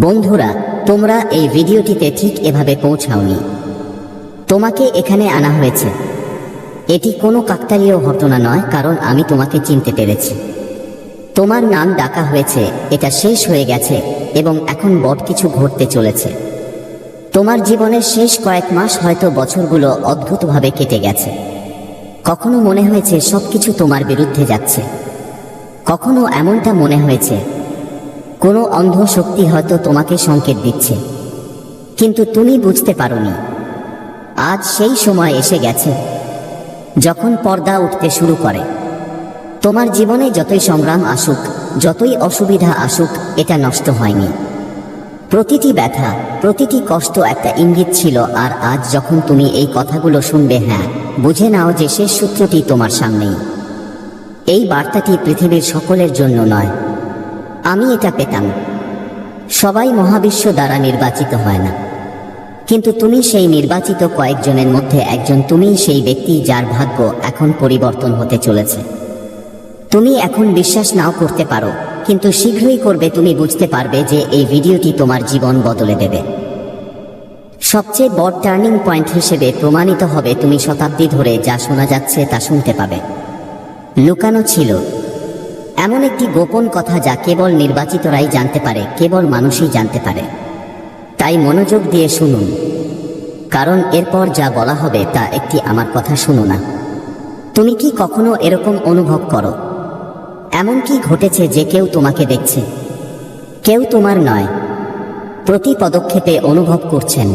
বন্ধুরা, তোমরা এই ভিডিওটিতে ঠিক এভাবে পৌঁছাওনি। তোমাকে এখানে আনা হয়েছে। এটি কোনো কাকতালীয় ঘটনা নয়, কারণ আমি তোমাকে চিনতে পেরেছি। তোমার নাম ডাকা হয়েছে, এটা শেষ হয়ে গেছে, এবং এখন বট কিছু ঘটতে চলেছে। তোমার জীবনের শেষ কয়েক মাস হয়তো বছরগুলো অদ্ভুতভাবে কেটে গেছে। কখনো মনে হয়েছে সবকিছু তোমার বিরুদ্ধে যাচ্ছে। কখনো এমনটা মনে হয়েছে কোনো অন্ধ শক্তি হয়তো তোমাকে সংকেত দিচ্ছে। কিন্তু তুমি বুঝতে পারোনি। আজ সেই সময় এসে গেছে, যখন পর্দা উঠতে শুরু করে। তোমার জীবনে যতই সংগ্রাম আসুক, যতই অসুবিধা আসুক, এটা নষ্ট হয়নি। প্রতিটি ব্যথা, প্রতিটি কষ্ট একটা ইঙ্গিত ছিল, আর আজ যখন তুমি এই কথাগুলো শুনবে হ্যাঁ বুঝে নাও যে শেষ সূত্রটি তোমার সামনেই। এই বার্তাটি পৃথিবীর সকলের জন্য নয় আমি এটা পেতাম। সবাই মহাবিশ্ব দ্বারা নির্বাচিত হয় না। কিন্তু তুমি সেই নির্বাচিত কয়েকজনের মধ্যে একজন তুমিই সেই ব্যক্তি যার ভাগ্য এখন পরিবর্তন হতে চলেছে। তুমি এখন বিশ্বাস নাও করতে পারো, কিন্তু শীঘ্রই করবে তুমি বুঝতে পারবে যে এই ভিডিওটি তোমার জীবন বদলে দেবে। সবচেয়ে বড় টার্নিং পয়েন্ট হিসেবে প্রমাণিত হবে তুমি শতাব্দী ধরে যা শোনা যাচ্ছে তা শুনতে পাবে। লুকানো ছিল এমন একটি গোপন কথা যা কেবল নির্বাচিতরাই জানতে পারে, কেবল মানুষই জানতে পারে। তাই মনোযোগ দিয়ে শুনুন। কারণ এরপর যা বলা হবে তা একটি আমার কথা শুনো না। তুমি কি কখনো এরকম অনুভব করো? এমন কি ঘটেছে যে কেউ তোমাকে দেখছে? কেউ তোমার নয়। প্রতি পদক্ষেপে অনুভব করছেন।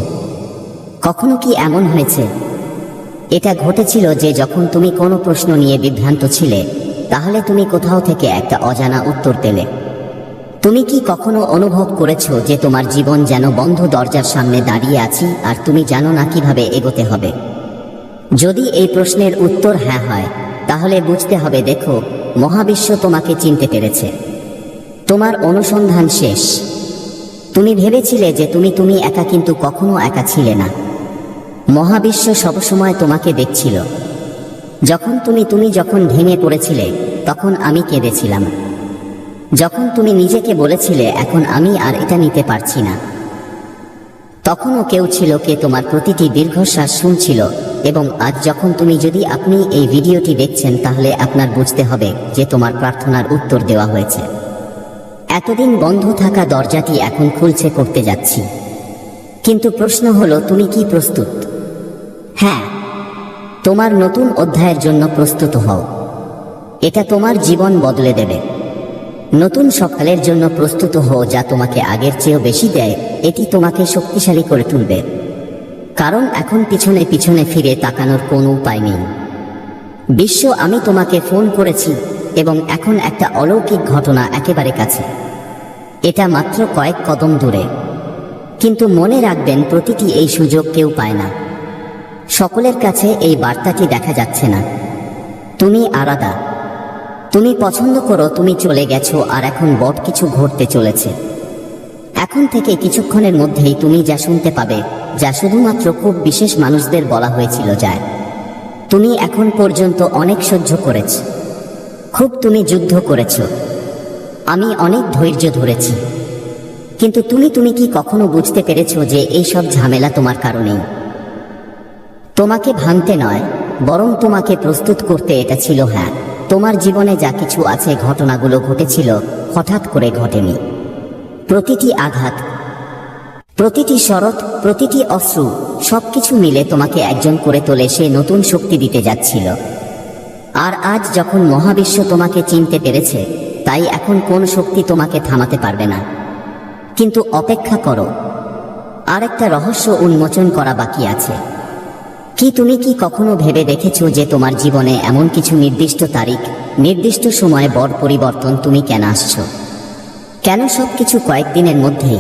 কখনো কি এমন হয়েছে? এটা ঘটেছিল যে যখন তুমি কোনো প্রশ্ন নিয়ে বিভ্রান্ত ছিলে তাহলে তুমি কোথাও থেকে একটা অজানা উত্তর পেলে। তুমি কি কখনো অনুভব করেছ যে তোমার জীবন যেন বন্ধ দরজার সামনে দাঁড়িয়ে আছি আর তুমি জানো না কীভাবে এগোতে হবে? যদি এই প্রশ্নের উত্তর হ্যাঁ হয়, তাহলে বুঝতে হবে, দেখো, মহাবিশ্ব তোমাকে চিনতে পেরেছে। তোমার অনুসন্ধান শেষ। তুমি ভেবেছিলে যে তুমি তুমি একা কিন্তু কখনো একা ছিলে না। মহাবিশ্ব সবসময় তোমাকে দেখছিল। যখন তুমি তুমি যখন ভেঙে পড়েছিলে, তখন আমি কেঁদেছিলাম। যখন তুমি নিজেকে বলেছিলে, এখন আমি আর এটা নিতে পারছি না। তখনও কেউ ছিল কে তোমার প্রতিটি দীর্ঘশ্বাস শুনছিল, এবং আজ যখন তুমি যদি আপনি এই ভিডিওটি দেখছেন, তাহলে আপনার বুঝতে হবে যে তোমার প্রার্থনার উত্তর দেওয়া হয়েছে। এতদিন বন্ধ থাকা দরজাটি এখন খুলছে করতে যাচ্ছি। কিন্তু প্রশ্ন হলো, তুমি কি প্রস্তুত? হ্যাঁ তোমার নতুন অধ্যায়ের জন্য প্রস্তুত হও। এটা তোমার জীবন বদলে দেবে। নতুন সকালের জন্য প্রস্তুত হও যা তোমাকে আগের চেয়েও বেশি দেয়, এটি তোমাকে শক্তিশালী করে তুলবে। কারণ এখন পিছনে পিছনে ফিরে তাকানোর কোনো উপায় নেই। বিশ্ব, আমি তোমাকে ফোন করেছি এবং এখন একটা অলৌকিক ঘটনা একেবারে কাছে। এটা মাত্র কয়েক কদম দূরে। কিন্তু মনে রাখবেন, প্রতিটি এই সুযোগ কেউ পায় না। সকলের কাছে এই বার্তাটি দেখা যাচ্ছে না। তুমি আলাদা। তুমি পছন্দ করো, তুমি চলে গেছো, আর এখন বট কিছু ঘটতে চলেছে। এখন থেকে কিছুক্ষণের মধ্যেই তুমি যা শুনতে পাবে, যা শুধুমাত্র খুব বিশেষ মানুষদের বলা হয়েছিল যায়। তুমি এখন পর্যন্ত অনেক সহ্য করেছ। খুব তুমি যুদ্ধ করেছ। আমি অনেক ধৈর্য ধরেছি। কিন্তু তুমি তুমি কি কখনো বুঝতে পেরেছ যে এই সব ঝামেলা তোমার কারণেই? তোমাকে ভাঙতে নয়, বরং তোমাকে প্রস্তুত করতে এটা ছিল হ্যাঁ। তোমার জীবনে যা কিছু আছে, ঘটনাগুলো ঘটেছিল, হঠাৎ করে ঘটেনি। প্রতিটি আঘাত, প্রতিটি শরৎ, প্রতিটি অশ্রু, সবকিছু মিলে তোমাকে একজন করে তোলে সে নতুন শক্তি দিতে যাচ্ছিল। আর আজ যখন মহাবিশ্ব তোমাকে চিনতে পেরেছে, তাই এখন কোন শক্তি তোমাকে থামাতে পারবে না। কিন্তু অপেক্ষা করো, আরেকটা রহস্য উন্মোচন করা বাকি আছে। কি তুমি কি কখনো ভেবে দেখেছ যে তোমার জীবনে এমন কিছু নির্দিষ্ট তারিখ, নির্দিষ্ট সময়ে বড় পরিবর্তন তুমি কেন আসছো? কেন সব কিছু কয়েকদিনের মধ্যেই?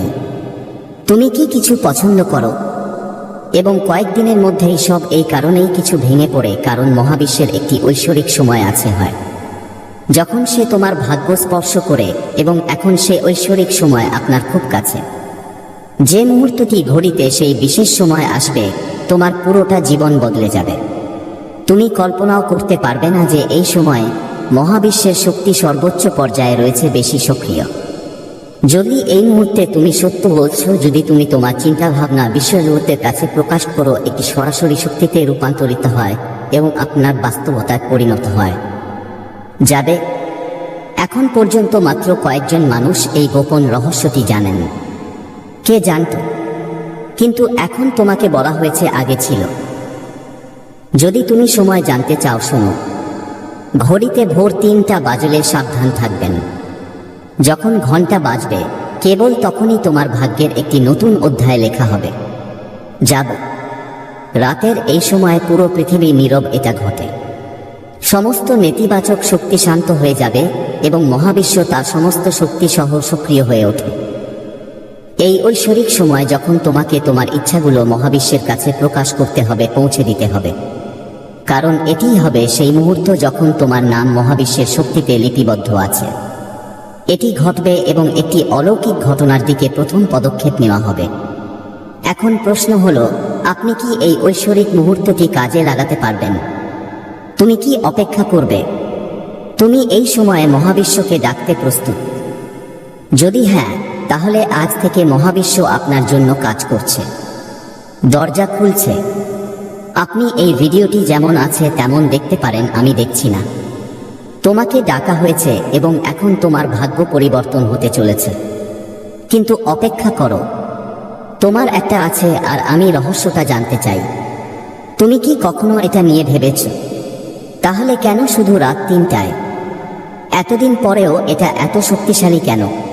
তুমি কি কিছু পছন্দ করো? এবং কয়েকদিনের মধ্যেই সব এই কারণেই কিছু ভেঙে পড়ে কারণ মহাবিশ্বের একটি ঐশ্বরিক সময় আছে হয়। যখন সে তোমার ভাগ্য স্পর্শ করে এবং এখন সে ঐশ্বরিক সময় আপনার খুব কাছে। যে মুহূর্তটি ঘড়িতে সেই বিশেষ সময় আসবে তোমার পুরোটা জীবন বদলে যাবে। তুমি কল্পনাও করতে পারবে না যে এই সময়ে মহাবিশ্বের শক্তি সর্বোচ্চ পর্যায়ে রয়েছে বেশি সক্রিয়। যদি এই মুহূর্তে তুমি সত্য বলছো, যদি তুমি তোমার চিন্তা ভাবনা বিশ্বজগতের কাছে প্রকাশ করো একটি সরাসরি শক্তিতে রূপান্তরিত হয় এবং আপনার বাস্তবতায় পরিণত হয়। যাবে। এখন পর্যন্ত মাত্র কয়েকজন মানুষ এই গোপন রহস্যটি জানেন। কে জানত? কিন্তু এখন তোমাকে বলা হয়েছে আগে ছিল। যদি তুমি সময় জানতে চাও, শোনো। ঘড়িতে ভোর তিনটা বাজলে সাবধান থাকবেন। যখন ঘণ্টা বাজবে, কেবল তখনই তোমার ভাগ্যের একটি নতুন অধ্যায় লেখা হবে। যাব। রাতের এই সময়ে পুরো পৃথিবী নীরব এটা ঘটে। সমস্ত নেতিবাচক শক্তি শান্ত হয়ে যাবে এবং মহাবিশ্ব তার সমস্ত শক্তি সহ সক্রিয় হয়ে ওঠে। এই ঐশ্বরিক সময় যখন তোমাকে তোমার ইচ্ছাগুলো মহাবিশ্বের কাছে প্রকাশ করতে হবে, পৌঁছে দিতে হবে। কারণ এটিই হবে সেই মুহূর্ত যখন তোমার নাম মহাবিশ্বের শক্তিতে লিপিবদ্ধ আছে। এটি ঘটবে এবং একটি অলৌকিক ঘটনার দিকে প্রথম পদক্ষেপ নেওয়া হবে। এখন প্রশ্ন হলো, আপনি কি এই ঐশ্বরিক মুহূর্তটি কাজে লাগাতে পারবেন? তুমি কি অপেক্ষা করবে? তুমি এই সময়ে মহাবিশ্বকে ডাকতে প্রস্তুত। যদি হ্যাঁ তাহলে আজ থেকে মহাবিশ্ব আপনার জন্য কাজ করছে। দরজা খুলছে। আপনি এই ভিডিওটি যেমন আছে তেমন দেখতে পারেন, আমি দেখছি না। তোমাকে ডাকা হয়েছে এবং এখন তোমার ভাগ্য পরিবর্তন হতে চলেছে। কিন্তু অপেক্ষা করো। তোমার একটা আছে আর আমি রহস্যটা জানতে চাই। তুমি কি কখনো এটা নিয়ে ভেবেছ? তাহলে কেন শুধু রাত তিনটায়? এতদিন পরেও এটা এত শক্তিশালী কেন?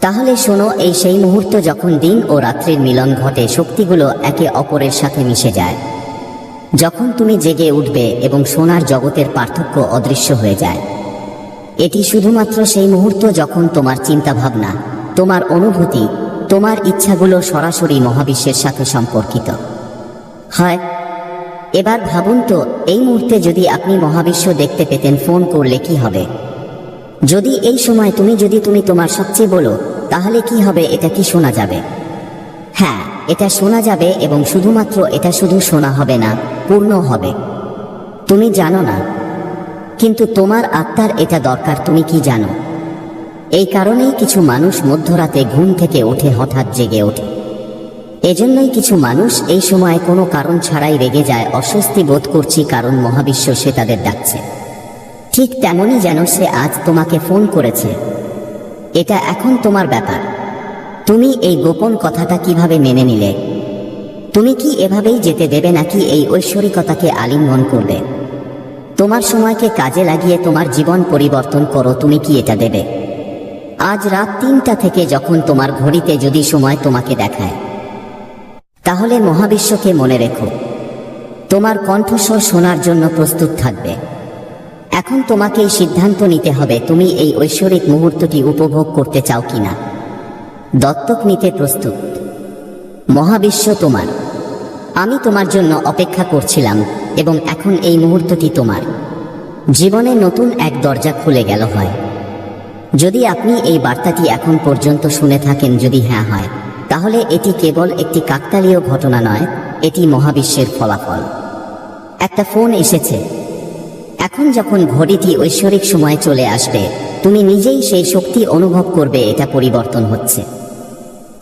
তাহলে শোনো, এই সেই মুহূর্ত যখন দিন ও রাত্রির মিলন ঘটে, শক্তিগুলো একে অপরের সাথে মিশে যায়। যখন তুমি জেগে উঠবে এবং সোনার জগতের পার্থক্য অদৃশ্য হয়ে যায়। এটি শুধুমাত্র সেই মুহূর্ত যখন তোমার চিন্তা ভাবনা তোমার অনুভূতি, তোমার ইচ্ছাগুলো সরাসরি মহাবিশ্বের সাথে সম্পর্কিত। হয়, এবার ভাবুন তো, এই মুহূর্তে যদি আপনি মহাবিশ্ব দেখতে পেতেন, ফোন করলে কি হবে? যদি এই সময় তুমি, যদি তুমি তোমার সবচেয়ে বলো, তাহলে কি হবে, এটা কি শোনা যাবে? হ্যাঁ এটা শোনা যাবে এবং শুধুমাত্র এটা শুধু শোনা হবে না, পূর্ণ হবে। তুমি জানো না। কিন্তু তোমার আত্মার এটা দরকার, তুমি কি জানো? এই কারণেই কিছু মানুষ মধ্যরাতে ঘুম থেকে উঠে হঠাৎ জেগে ওঠে। এজন্যই কিছু মানুষ এই সময় কোনো কারণ ছাড়াই রেগে যায়, অস্বস্তি বোধ করছি কারণ মহাবিশ্ব সে তাদের ডাকছে। ঠিক তেমনই যেন সে আজ তোমাকে ফোন করেছে। এটা এখন তোমার ব্যাপার। তুমি এই গোপন কথাটা কীভাবে মেনে নিলে? তুমি কি এভাবেই যেতে দেবে নাকি এই ঐশ্বরিকতাকে আলিঙ্গন করবে? তোমার সময়কে কাজে লাগিয়ে তোমার জীবন পরিবর্তন করো, তুমি কি এটা দেবে? আজ রাত তিনটা থেকে যখন তোমার ঘড়িতে যদি সময় তোমাকে দেখায়, তাহলে মহাবিশ্বকে মনে রেখো। তোমার কণ্ঠস্বর শোনার জন্য প্রস্তুত থাকবে। এখন তোমাকে এই সিদ্ধান্ত নিতে হবে, তুমি এই ঐশ্বরিক মুহূর্তটি উপভোগ করতে চাও কিনা। দত্তক নিতে প্রস্তুত। মহাবিশ্ব তোমার। আমি তোমার জন্য অপেক্ষা করছিলাম, এবং এখন এই মুহূর্তটি তোমার। জীবনে নতুন এক দরজা খুলে গেল হয়। যদি আপনি এই বার্তাটি এখন পর্যন্ত শুনে থাকেন যদি হ্যাঁ হয়, তাহলে এটি কেবল একটি কাকতালীয় ঘটনা নয়, এটি মহাবিশ্বের ফলাফল। একটা ফোন এসেছে। এখন যখন ঘড়িটি ঐশ্বরিক সময় চলে আসবে, তুমি নিজেই সেই শক্তি অনুভব করবে, এটা পরিবর্তন হচ্ছে।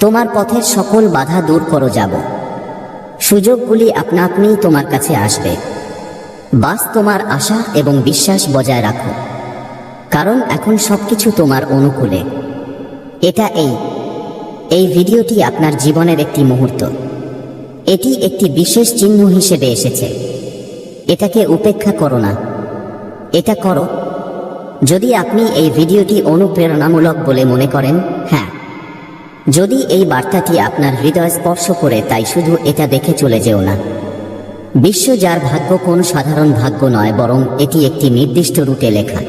তোমার পথের সকল বাধা দূর করো যাব। সুযোগগুলি আপনা আপনিই তোমার কাছে আসবে। বাস তোমার আশা এবং বিশ্বাস বজায় রাখো। কারণ এখন সবকিছু তোমার অনুকূলে। এটা এই। এই ভিডিওটি আপনার জীবনের একটি মুহূর্ত। এটি একটি বিশেষ চিহ্ন হিসেবে এসেছে। এটাকে উপেক্ষা করো না। এটা করো। যদি আপনি এই ভিডিওটি অনুপ্রেরণামূলক বলে মনে করেন হ্যাঁ। যদি এই বার্তাটি আপনার হৃদয় স্পর্শ করে, তাই শুধু এটা দেখে চলে যেও না। বিশ্ব যার ভাগ্য কোন সাধারণ ভাগ্য নয়, বরং এটি একটি নির্দিষ্ট রুটে লেখা।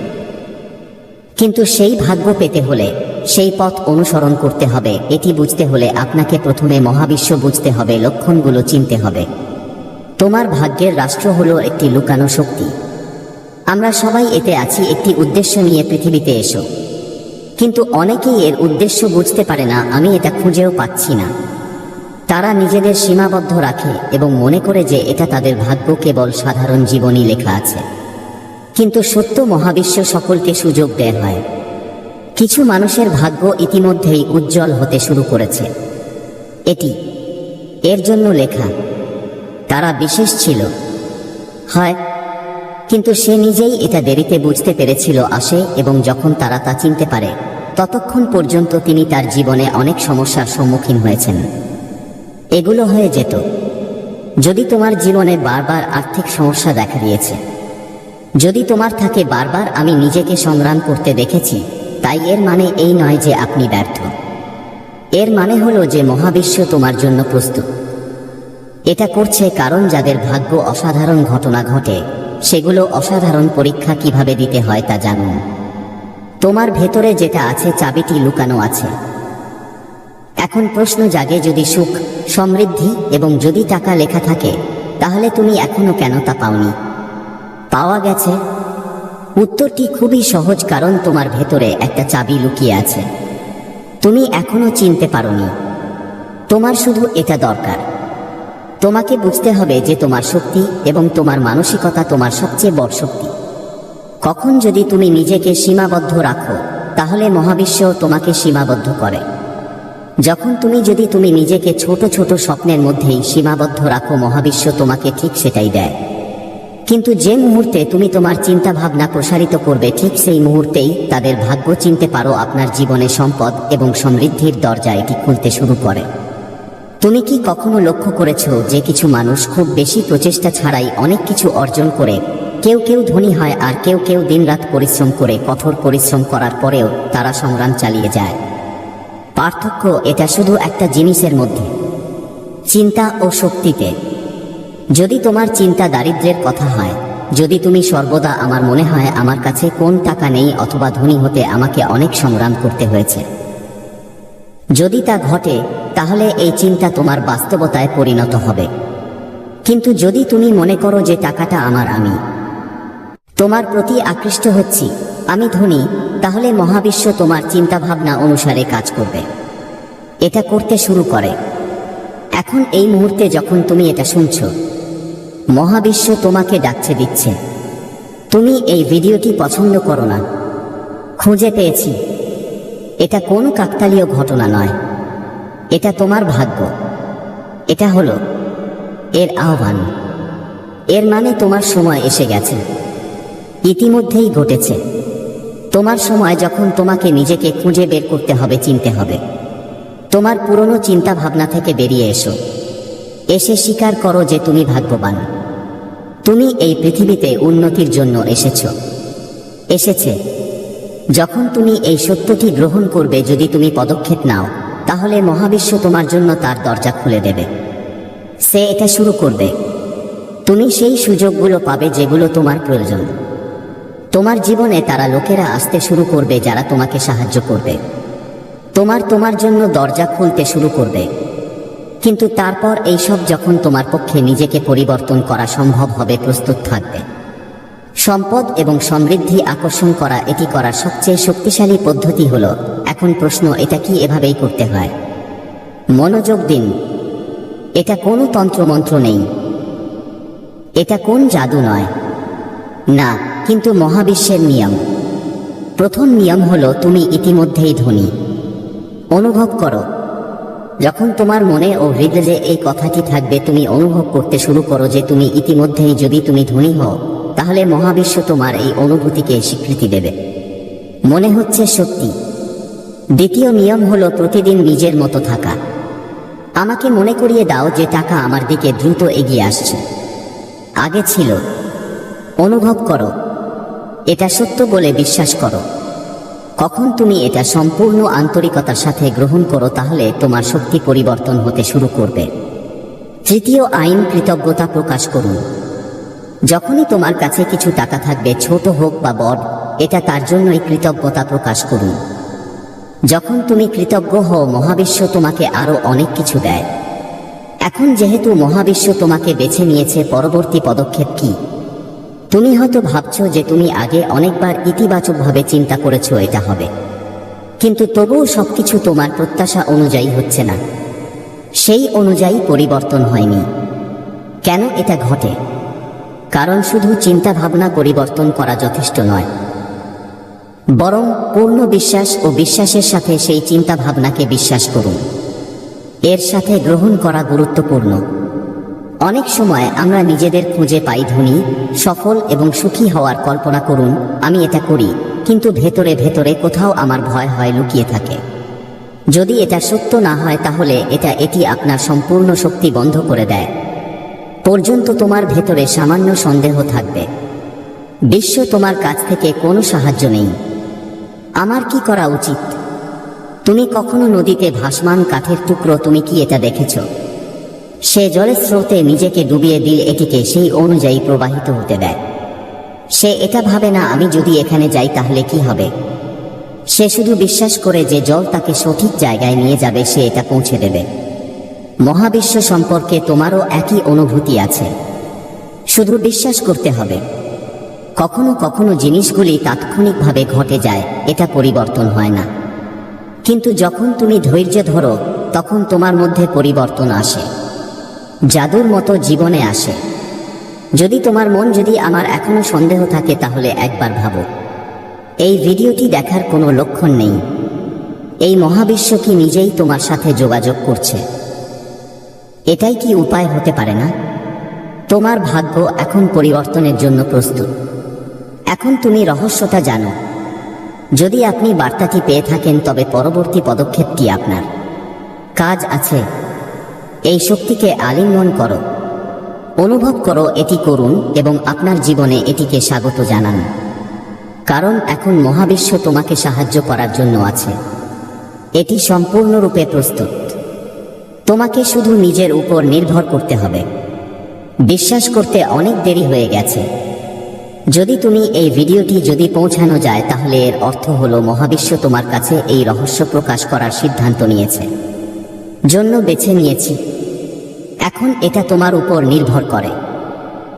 কিন্তু সেই ভাগ্য পেতে হলে, সেই পথ অনুসরণ করতে হবে। এটি বুঝতে হলে আপনাকে প্রথমে মহাবিশ্ব বুঝতে হবে, লক্ষণগুলো চিনতে হবে। তোমার ভাগ্যের রাষ্ট্র হলো একটি লুকানো শক্তি। আমরা সবাই এতে আছি একটি উদ্দেশ্য নিয়ে পৃথিবীতে এসো। কিন্তু অনেকেই এর উদ্দেশ্য বুঝতে পারে না, আমি এটা খুঁজেও পাচ্ছি না। তারা নিজেদের সীমাবদ্ধ রাখে এবং মনে করে যে এটা তাদের ভাগ্য কেবল সাধারণ জীবনই লেখা আছে। কিন্তু সত্য মহাবিশ্ব সকলকে সুযোগ দেয় হয়। কিছু মানুষের ভাগ্য ইতিমধ্যেই উজ্জ্বল হতে শুরু করেছে। এটি এর জন্য লেখা, তারা বিশেষ ছিল। হয় কিন্তু সে নিজেই এটা দেরিতে বুঝতে পেরেছিল আসে এবং যখন তারা তা চিনতে পারে, ততক্ষণ পর্যন্ত তিনি তার জীবনে অনেক সমস্যার সম্মুখীন হয়েছেন। এগুলো হয়ে যেত। যদি তোমার জীবনে বারবার আর্থিক সমস্যা দেখা দিয়েছে, যদি তোমার থাকে বারবার আমি নিজেকে সংগ্রাম করতে দেখেছি, তাই এর মানে এই নয় যে আপনি ব্যর্থ। এর মানে হলো যে মহাবিশ্ব তোমার জন্য প্রস্তুত। এটা করছে কারণ যাদের ভাগ্য অসাধারণ ঘটনা ঘটে সেগুলো অসাধারণ পরীক্ষা কীভাবে দিতে হয় তা জানুন তোমার ভেতরে যেটা আছে, চাবিটি লুকানো আছে। এখন প্রশ্ন জাগে, যদি সুখ, সমৃদ্ধি এবং যদি টাকা লেখা থাকে, তাহলে তুমি এখনও কেন তা পাওনি? পাওয়া গেছে। উত্তরটি খুবই সহজ, কারণ তোমার ভেতরে একটা চাবি লুকিয়ে আছে। তুমি এখনও চিনতে পারোনি। তোমার শুধু এটা দরকার। তোমাকে বুঝতে হবে যে তোমার শক্তি এবং তোমার মানসিকতা তোমার সবচেয়ে বড় শক্তি। কখন যদি তুমি নিজেকে সীমাবদ্ধ রাখো, তাহলে মহাবিশ্ব তোমাকে সীমাবদ্ধ করে। যখন তুমি যদি তুমি নিজেকে ছোট ছোট স্বপ্নের মধ্যেই সীমাবদ্ধ রাখো, মহাবিশ্ব তোমাকে ঠিক সেটাই দেয়। কিন্তু যে মুহূর্তে তুমি তোমার চিন্তা ভাবনা প্রসারিত করবে, ঠিক সেই মুহূর্তেই তাদের ভাগ্য চিনতে পারো আপনার জীবনে সম্পদ এবং সমৃদ্ধির দরজা এটি খুলতে শুরু করে। তুমি কি কখনো লক্ষ্য করেছ যে কিছু মানুষ খুব বেশি প্রচেষ্টা ছাড়াই অনেক কিছু অর্জন করে? কেউ কেউ ধনী হয় আর কেউ কেউ দিনরাত পরিশ্রম করে, কঠোর পরিশ্রম করার পরেও তারা সংগ্রাম চালিয়ে যায়। পার্থক্য এটা শুধু একটা জিনিসের মধ্যে, চিন্তা ও শক্তিতে। যদি তোমার চিন্তা দারিদ্র্যের কথা হয়, যদি তুমি সর্বদা আমার মনে হয় আমার কাছে কোন টাকা নেই অথবা ধনী হতে আমাকে অনেক সংগ্রাম করতে হয়েছে। যদি তা ঘটে, তাহলে এই চিন্তা তোমার বাস্তবতায় পরিণত হবে। কিন্তু যদি তুমি মনে করো যে টাকাটা আমার আমি, তোমার প্রতি আকৃষ্ট হচ্ছি, আমি ধনী, তাহলে মহাবিশ্ব তোমার চিন্তাভাবনা অনুসারে কাজ করবে। এটা করতে শুরু করে। এখন এই মুহূর্তে যখন তুমি এটা শুনছ, মহাবিশ্ব তোমাকে ডাকছে, দিচ্ছে। তুমি এই ভিডিওটি পছন্দ করো না। খুঁজে পেয়েছি। এটা কোনো কাকতালীয় ঘটনা নয়। এটা তোমার ভাগ্য। এটা হলো এর আহ্বান। এর মানে তোমার সময় এসে গেছে। ইতিমধ্যেই ঘটেছে। তোমার সময় যখন তোমাকে নিজেকে খুঁজে বের করতে হবে, চিনতে হবে। তোমার পুরনো চিন্তা ভাবনা থেকে বেরিয়ে এসো। এসে স্বীকার করো যে তুমি ভাগ্যবান। তুমি এই পৃথিবীতে উন্নতির জন্য এসেছ। এসেছে। যখন তুমি এই সত্যটি গ্রহণ করবে যদি তুমি পদক্ষেপ নাও, তাহলে মহাবিশ্ব তোমার জন্য তার দরজা খুলে দেবে। সে এটা শুরু করবে। তুমি সেই সুযোগগুলো পাবে যেগুলো তোমার প্রয়োজন। তোমার জীবনে তারা লোকেরা আসতে শুরু করবে যারা তোমাকে সাহায্য করবে। তোমার তোমার জন্য দরজা খুলতে শুরু করবে। কিন্তু তারপর এইসব যখন তোমার পক্ষে নিজেকে পরিবর্তন করা সম্ভব হবে, প্রস্তুত থাকবে। সম্পদ এবং সমৃদ্ধি আকর্ষণ করা এটি করার সবচেয়ে শক্তিশালী পদ্ধতি হলো, এখন প্রশ্ন, এটা কি এভাবেই করতে হয়? মনোযোগ দিন। এটা কোনো তন্ত্রমন্ত্র নেই। এটা কোন জাদু নয়? না, কিন্তু মহাবিশ্বের নিয়ম। প্রথম নিয়ম হলো, তুমি ইতিমধ্যেই ধনী। অনুভব করো। যখন তোমার মনে ও হৃদয়ে এই কথাটি থাকবে, তুমি অনুভব করতে শুরু করো যে তুমি ইতিমধ্যেই যদি তুমি ধনী হও। তাহলে মহাবিশ্ব তোমার এই অনুভূতিকে স্বীকৃতি দেবে। মনে হচ্ছে সত্যি। দ্বিতীয় নিয়ম হলো প্রতিদিন নিজের মতো থাকা। আমাকে মনে করিয়ে দাও যে টাকা আমার দিকে দ্রুত এগিয়ে আসছে। আগে ছিল। অনুভব করো। এটা সত্য বলে বিশ্বাস করো। কখন তুমি এটা সম্পূর্ণ আন্তরিকতার সাথে গ্রহণ করো তাহলে তোমার শক্তি পরিবর্তন হতে শুরু করবে। তৃতীয় আইন কৃতজ্ঞতা প্রকাশ করুন। যখনই তোমার কাছে কিছু টাকা থাকবে, ছোট হোক বা বড়, এটা তার জন্যই কৃতজ্ঞতা প্রকাশ করুন। যখন তুমি কৃতজ্ঞ হও, মহাবিশ্ব তোমাকে আরও অনেক কিছু দেয়। এখন যেহেতু মহাবিশ্ব তোমাকে বেছে নিয়েছে, পরবর্তী পদক্ষেপ কি? তুমি হয়তো ভাবছ যে তুমি আগে অনেকবার ইতিবাচকভাবে চিন্তা করেছ, এটা হবে। কিন্তু তবুও সবকিছু তোমার প্রত্যাশা অনুযায়ী হচ্ছে না। সেই অনুযায়ী পরিবর্তন হয়নি। কেন এটা ঘটে? কারণ শুধু চিন্তা ভাবনা পরিবর্তন করা যথেষ্ট নয়। বরং পূর্ণ বিশ্বাস ও বিশ্বাসের সাথে সেই চিন্তা ভাবনাকে বিশ্বাস করুন। এর সাথে গ্রহণ করা গুরুত্বপূর্ণ। অনেক সময় আমরা নিজেদের খুঁজে পাই ধনী, সফল এবং সুখী হওয়ার কল্পনা করুন, আমি এটা করি, কিন্তু ভেতরে ভেতরে কোথাও আমার ভয় হয় লুকিয়ে থাকে। যদি এটা সত্য না হয় তাহলে এটা এটি আপনার সম্পূর্ণ শক্তি বন্ধ করে দেয়। পর্যন্ত তোমার ভেতরে সামান্য সন্দেহ থাকবে। বিশ্ব তোমার কাছ থেকে কোনো সাহায্য নেই। আমার কি করা উচিত? তুমি কখনো নদীতে ভাসমান কাঠের টুকরো তুমি কি এটা দেখেছ? সে জলের স্রোতে নিজেকে ডুবিয়ে দিয়ে এটিকে সেই অনুযায়ী প্রবাহিত হতে দেয়। সে এটা ভাবে না, আমি যদি এখানে যাই তাহলে কি হবে? সে শুধু বিশ্বাস করে যে জল তাকে সঠিক জায়গায় নিয়ে যাবে, সে এটা পৌঁছে দেবে। মহাবিশ্ব সম্পর্কে তোমারও একই অনুভূতি আছে। শুধু বিশ্বাস করতে হবে। কখনো কখনো জিনিসগুলি তাৎক্ষণিকভাবে ঘটে যায়, এটা পরিবর্তন হয় না। কিন্তু যখন তুমি ধৈর্য ধরো, তখন তোমার মধ্যে পরিবর্তন আসে। জাদুর মতো জীবনে আসে। যদি তোমার মন যদি আমার এখনও সন্দেহ থাকে, তাহলে একবার ভাবো। এই ভিডিওটি দেখার কোনো লক্ষণ নেই। এই মহাবিশ্ব কি নিজেই তোমার সাথে যোগাযোগ করছে? এটাই কি উপায় হতে পারে না? তোমার ভাগ্য এখন পরিবর্তনের জন্য প্রস্তুত। এখন তুমি রহস্যটা জানো। যদি আপনি বার্তাটি পেয়ে থাকেন, তবে পরবর্তী পদক্ষেপটি আপনার। কাজ আছে। এই শক্তিকে আলিঙ্গন করো। অনুভব করো, এটি করুন এবং আপনার জীবনে এটিকে স্বাগত জানান। কারণ এখন মহাবিশ্ব তোমাকে সাহায্য করার জন্য আছে। এটি সম্পূর্ণরূপে প্রস্তুত। তোমাকে শুধু নিজের উপর নির্ভর করতে হবে। বিশ্বাস করতে অনেক দেরি হয়ে গেছে। যদি তুমি এই ভিডিওটি যদি পৌঁছানো যায়, তাহলে এর অর্থ হল মহাবিশ্ব তোমার কাছে এই রহস্য প্রকাশ করার সিদ্ধান্ত নিয়েছে। জন্য বেছে নিয়েছি। এখন এটা তোমার উপর নির্ভর করে।